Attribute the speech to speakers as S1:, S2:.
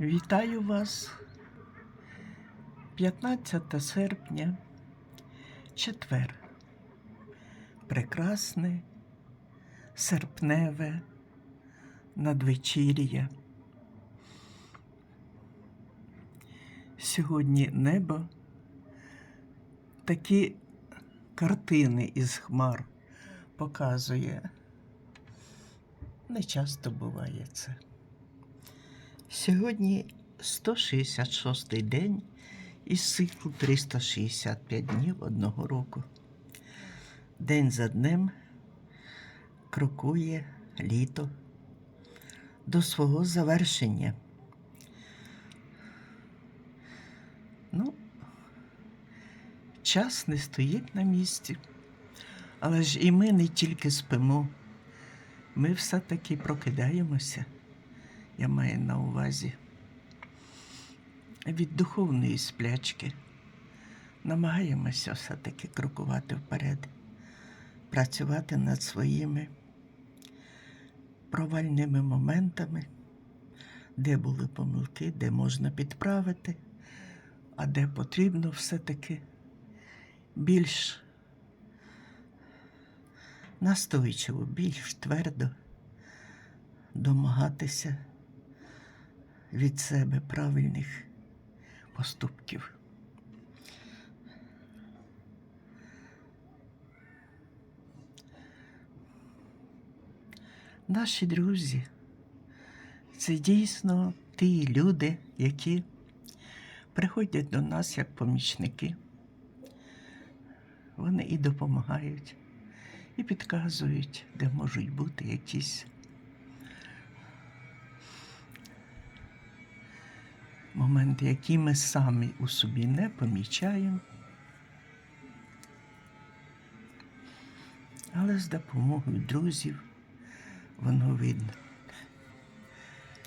S1: Вітаю вас 15 серпня, четвер. Прекрасне, серпневе надвечір'я. Сьогодні небо такі картини із хмар показує. Не часто буває це. Сьогодні 166-й день із циклу 365 днів одного року. День за днем крокує літо до свого завершення. Ну, час не стоїть на місці, але ж і ми не тільки спимо, ми все-таки прокидаємося я маю на увазі від духовної сплячки. Намагаємося все-таки крокувати вперед, працювати над своїми провальними моментами, де були помилки, де можна підправити, а де потрібно все-таки більш настойчиво, більш твердо домагатися від себе правильних поступків. Наші друзі це дійсно ті люди, які приходять до нас як помічники. Вони і допомагають, і підказують, де можуть бути якісь моменти, які ми самі у собі не помічаємо, але з допомогою друзів воно видно.